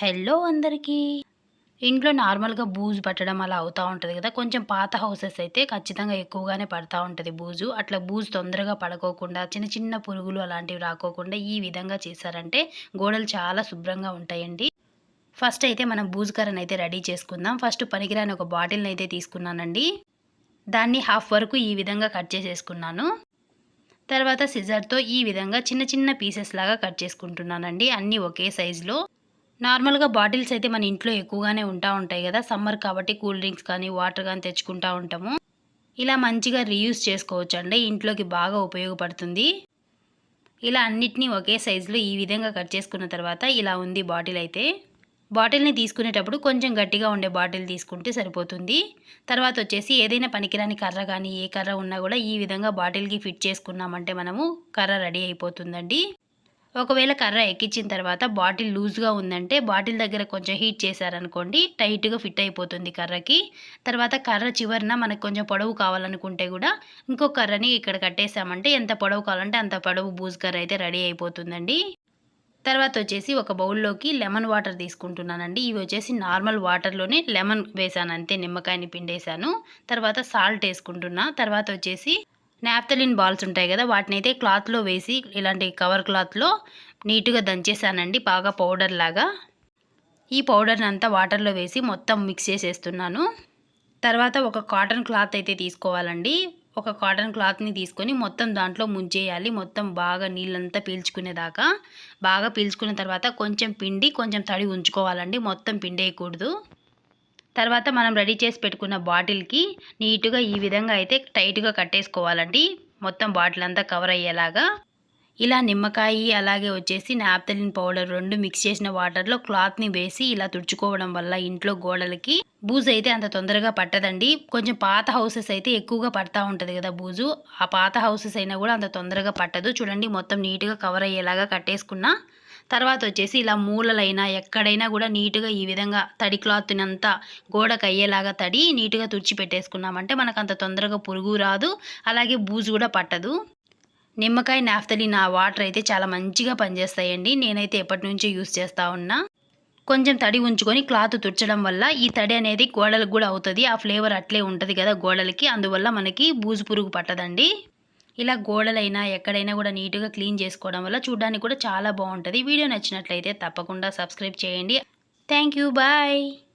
Hello అందరికీ. ఇంట్లో నార్మల్గా బూజు పట్టడం అలా అవుతూ ఉంటుంది కదా. కొంచెం పాత హౌసెస్ అయితే ఖచ్చితంగా ఎక్కువగానే పడతా ఉంటుంది బూజు. అట్లా బూజు తొందరగా పడుకోకుండా చిన్న చిన్న పురుగులు అలాంటివి రాకోకుండా ఈ విధంగా చేశారంటే గోడలు చాలా శుభ్రంగా ఉంటాయండి. ఫస్ట్ అయితే మనం బూజు కర్రను అయితే రెడీ చేసుకుందాం. ఫస్ట్ పనికిరాని ఒక బాటిల్ని అయితే తీసుకున్నానండి. దాన్ని హాఫ్ వరకు ఈ విధంగా కట్ చేసేసుకున్నాను. తర్వాత సిజర్తో ఈ విధంగా చిన్న చిన్న పీసెస్ లాగా కట్ చేసుకుంటున్నానండి. అన్నీ ఒకే సైజులో. నార్మల్గా బాటిల్స్ అయితే మన ఇంట్లో ఎక్కువగానే ఉంటా ఉంటాయి కదా సమ్మర్ కాబట్టి కూల్ డ్రింక్స్ కానీ వాటర్ కానీ తెచ్చుకుంటూ ఉంటాము. ఇలా మంచిగా రీయూస్ చేసుకోవచ్చు అండి ఇంట్లోకి బాగా ఉపయోగపడుతుంది. ఇలా అన్నిటినీ ఒకే సైజులో ఈ విధంగా కట్ చేసుకున్న తర్వాత ఇలా ఉంది బాటిల్ అయితే. బాటిల్ని తీసుకునేటప్పుడు కొంచెం గట్టిగా ఉండే బాటిల్ తీసుకుంటే సరిపోతుంది. తర్వాత వచ్చేసి ఏదైనా పనికిరాని కర్ర కానీ ఏ కర్ర ఉన్నా కూడా ఈ విధంగా బాటిల్కి ఫిట్ చేసుకున్నామంటే మనము కర్ర రెడీ అయిపోతుందండి. ఒకవేళ కర్ర ఎక్కించిన తర్వాత బాటిల్ లూజ్గా ఉందంటే బాటిల్ దగ్గర కొంచెం హీట్ చేశారనుకోండి టైట్గా ఫిట్ అయిపోతుంది కర్రకి. తర్వాత కర్ర చివరిన మనకు కొంచెం పొడవు కావాలనుకుంటే కూడా ఇంకో కర్రని ఇక్కడ కట్టేసామంటే ఎంత పొడవు కావాలంటే అంత పొడవు బూజ్ కర్ర అయితే రెడీ అయిపోతుందండి. తర్వాత వచ్చేసి ఒక బౌల్లోకి లెమన్ వాటర్ తీసుకుంటున్నానండి. ఇవి వచ్చేసి నార్మల్ వాటర్లోనే లెమన్ వేసాను అంతే నిమ్మకాయని పిండేశాను. తర్వాత సాల్ట్ వేసుకుంటున్నా. తర్వాత వచ్చేసి నాప్తలిన్ బాల్స్ ఉంటాయి కదా వాటిని అయితే క్లాత్లో వేసి ఇలాంటి కవర్ క్లాత్లో నీట్గా దంచేసానండి బాగా పౌడర్ లాగా. ఈ పౌడర్ని అంతా వాటర్లో వేసి మొత్తం మిక్స్ చేసేస్తున్నాను. తర్వాత ఒక కాటన్ క్లాత్ అయితే తీసుకోవాలండి. ఒక కాటన్ క్లాత్ని తీసుకొని మొత్తం దాంట్లో ముంచేయాలి. మొత్తం బాగా నీళ్ళంతా పీల్చుకునేదాకా. బాగా పీల్చుకున్న తర్వాత కొంచెం పిండి కొంచెం తడి ఉంచుకోవాలండి. మొత్తం పిండేయకూడదు. తర్వాత మనం రెడీ చేసి పెట్టుకున్న బాటిల్కి నీట్గా ఈ విధంగా అయితే టైట్గా కట్టేసుకోవాలండి. మొత్తం బాటిల్ అంతా కవర్ అయ్యేలాగా. ఇలా నిమ్మకాయ అలాగే వచ్చేసి నాప్తలిన్ పౌడర్ రెండు మిక్స్ చేసిన వాటర్లో క్లాత్ని వేసి ఇలా తుడుచుకోవడం వల్ల ఇంట్లో గోడలకి బూజు అయితే అంత తొందరగా పట్టదండి. కొంచెం పాత హౌసెస్ అయితే ఎక్కువగా పడతా ఉంటుంది కదా బూజు. ఆ పాత హౌసెస్ అయినా కూడా అంత తొందరగా పట్టదు. చూడండి మొత్తం నీట్గా కవర్ అయ్యేలాగా కట్టేసుకున్నా. తర్వాత వచ్చేసి ఇలా మూలలైనా ఎక్కడైనా కూడా నీట్గా ఈ విధంగా తడి క్లాత్నంతా గోడకు అయ్యేలాగా తడి నీట్గా తుడిచి పెట్టేసుకున్నామంటే మనకు అంత తొందరగా పురుగు రాదు. అలాగే బూజు కూడా పట్టదు. నిమ్మకాయ నాఫ్తలిన్ ఆ వాటర్ అయితే చాలా మంచిగా పనిచేస్తాయండి. నేనైతే ఎప్పటి నుంచో యూస్ చేస్తూ ఉన్నా. కొంచెం తడి ఉంచుకొని క్లాత్ తుడచడం వల్ల ఈ తడి అనేది గోడలకు కూడా అవుతుంది. ఆ ఫ్లేవర్ అట్లే ఉంటుంది కదా గోడలకి. అందువల్ల మనకి బూజు పురుగు పట్టదండి. ఇలా గోడలైనా ఎక్కడైనా కూడా నీట్గా క్లీన్ చేసుకోవడం వల్ల చూడడానికి కూడా చాలా బాగుంటుంది. వీడియో నచ్చినట్లయితే తప్పకుండా సబ్స్క్రైబ్ చేయండి. Thank you. బాయ్.